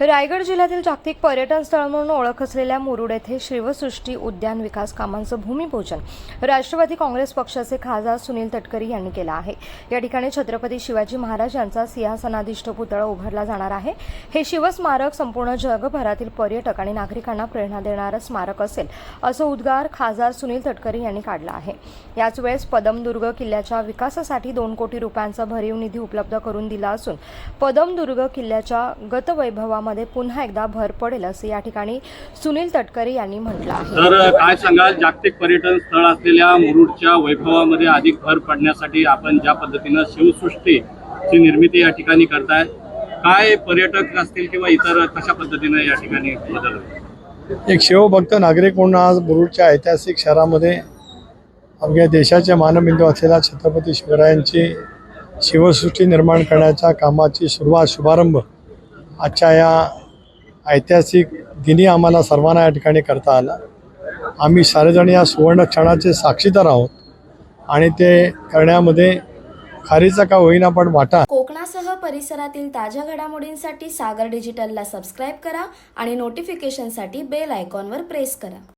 रायगड जिल्ह्यातील जागतिक पर्यटन स्थळ म्हणून ओळख असलेल्या मुरुड येथे शिवसृष्टी उद्यान विकास कामांचं भूमिपूजन राष्ट्रवादी काँग्रेस पक्षाचे खासदार सुनील तटकरी यांनी केलं आहे. या ठिकाणी छत्रपती शिवाजी महाराज यांचा सिंहासनाधिष्ठ पुतळा उभारला जाणार आहे. हे शिवस्मारक संपूर्ण जगभरातील पर्यटक आणि नागरिकांना प्रेरणा देणारं स्मारक असेल असं उद्गार खासदार सुनील तटकरी यांनी काढला आहे. याच वेळेस पदमदुर्ग किल्ल्याच्या विकासासाठी दोन कोटी रुपयांचा भरीव निधी उपलब्ध करून दिला असून पदमदुर्ग किल्ल्याच्या गतवैभवा गतवैभवामध्ये पुन्हा एकदा भर पडेल असं या ठिकाणी सुनील तटकरे यांनी म्हटलं आहे तर काय सांगाल जागतिक पर्यटन स्थळ असलेल्या मुरुडच्या वैभवामध्ये अधिक भर पडण्यासाठी आपण ज्या पद्धतीनं शिवसृष्टीची निर्मिती या ठिकाणी करताय काय पर्यटक असतील किंवा इतर कशा पद्धतीनं या ठिकाणी बदल? एक शिवभक्त नागरिक म्हणून आज मुरुडच्या ऐतिहासिक शहरामध्ये अवघ्या देशाचे मानबिंदू असलेल्या छत्रपती शिवरायांची शिवसृष्टी निर्माण करण्याच्या कामाची सुरुवात शुभारंभ आजच्या या ऐतिहासिक दिनी आम्हाला सर्वांना या ठिकाणी करता आला. आम्ही सारेजण या सुवर्ण क्षणाचे साक्षीदार आहोत आणि ते करण्यामध्ये खारीचा का होईना पण वाटा. कोकणासह परिसरातील ताज्या घडामोडींसाठी सागर डिजिटलला सबस्क्राईब करा आणि नोटिफिकेशनसाठी बेल आयकॉनवर प्रेस करा.